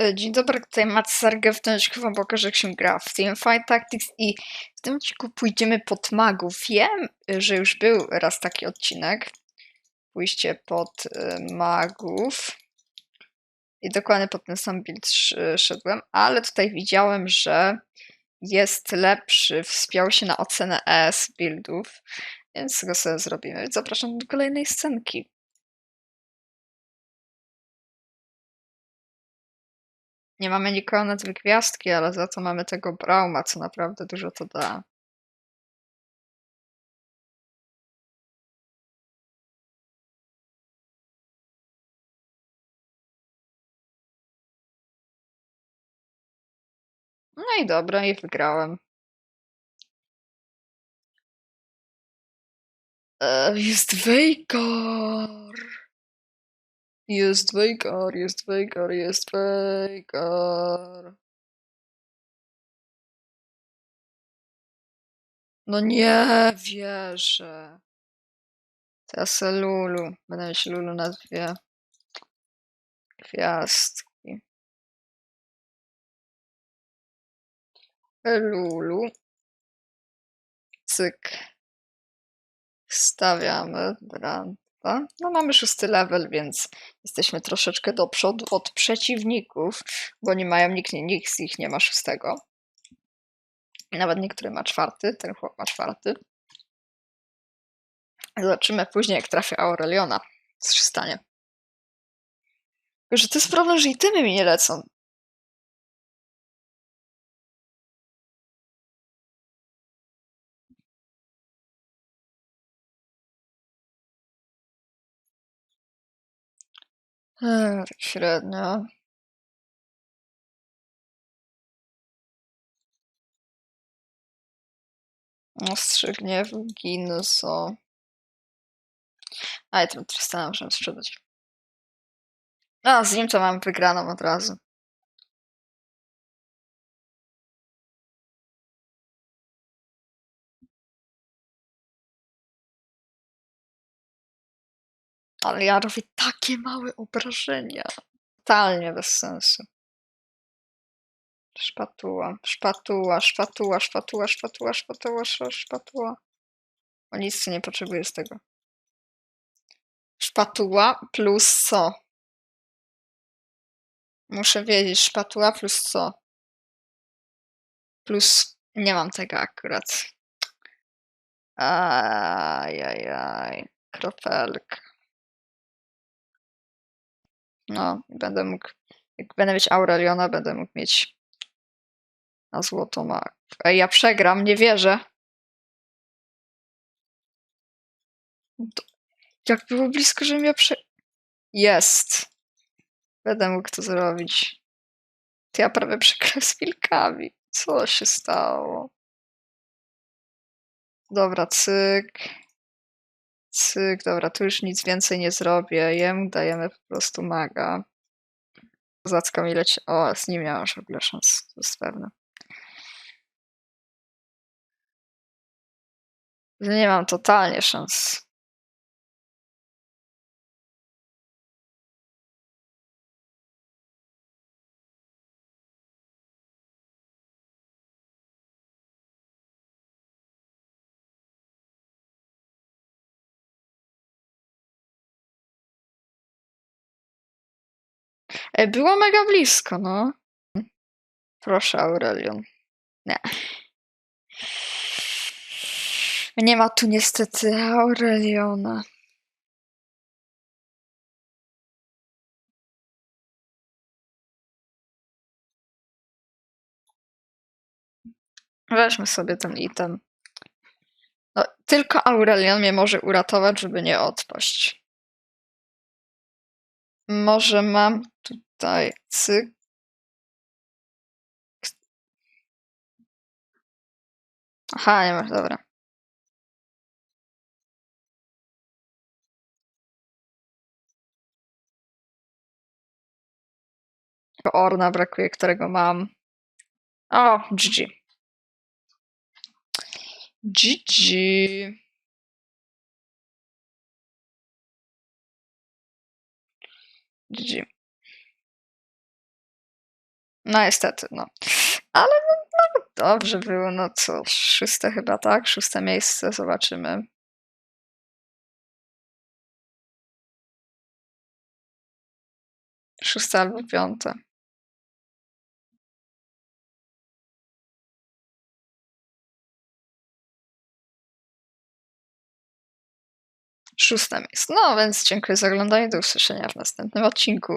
E, Dzień dobry, tutaj Matt Sarge. W tym odcinku wam pokażę, jak się gra w Teamfight Tactics i w tym odcinku pójdziemy pod magów. Wiem, że już był raz taki odcinek. Pójście pod e, magów. I dokładnie pod ten sam build sz- szedłem, ale tutaj widziałem, że jest lepszy, wspiął się na ocenę ES buildów, więc go sobie zrobimy. Zapraszam do kolejnej scenki. Nie mamy nikogo na dwie gwiazdki, ale za to mamy tego Brauma, co naprawdę dużo to da. No i dobra, i wygrałem. E, jest Veigar! Jest Veigar, jest Veigar, jest Veigar. No nie wierzę. Teraz Lulu. Będę mieć Lulu na dwie gwiazdki. Lulu. Cyk. Stawiamy Branta. No mamy szósty level, więc jesteśmy troszeczkę do przodu od przeciwników, bo nie mają, nikt, nikt z nich nie ma szóstego. Nawet niektóry ma czwarty, ten chłop ma czwarty. Zobaczymy później, jak trafię Aureliona, co się stanie. Że to jest problem, że itemy mi nie lecą. Eee, tak średnio. Ostrze gniewu, Ginso. A, ja tym Tristana muszę sprzedać. A, z nim to mam wygraną od razu. Ale ja robię takie małe obrażenia. Totalnie bez sensu. Szpatuła, szpatuła, szpatuła, szpatuła, szpatuła, szpatuła, sz- szpatuła. O nic nie potrzebuję z tego. Szpatuła plus co? Muszę wiedzieć, szpatuła plus co? Plus... Nie mam tego akurat. Ajajaj. Kropelka. No, będę mógł... Jak będę mieć Aureliona, będę mógł mieć na ma. Ej, ja przegram, nie wierzę. Jak było blisko, żebym ja prze... Jest. Będę mógł to zrobić. To ja prawie przegrałem z wilkami. Co się stało? Dobra, cyk. Cyk, dobra, tu już nic więcej nie zrobię. Jemu dajemy po prostu maga. Zacka mi leci. O, z nim nie masz w ogóle szans, to jest pewne. Nie mam totalnie szans. Było mega blisko, no. Proszę, Aurelion. Nie. Nie ma tu niestety Aureliona. Weźmy sobie ten item. No, tylko Aurelion mnie może uratować, żeby nie odpaść. Może mam tutaj cyk. Aha, nie masz, dobra. Orna brakuje, którego mam. O, GG. GG. GG. No niestety, no. Ale no, no dobrze było, no co, szóste chyba, tak? Szóste miejsce, zobaczymy. Szóste albo piąte. Szóste miejsce. No więc dziękuję za oglądanie, do usłyszenia w następnym odcinku.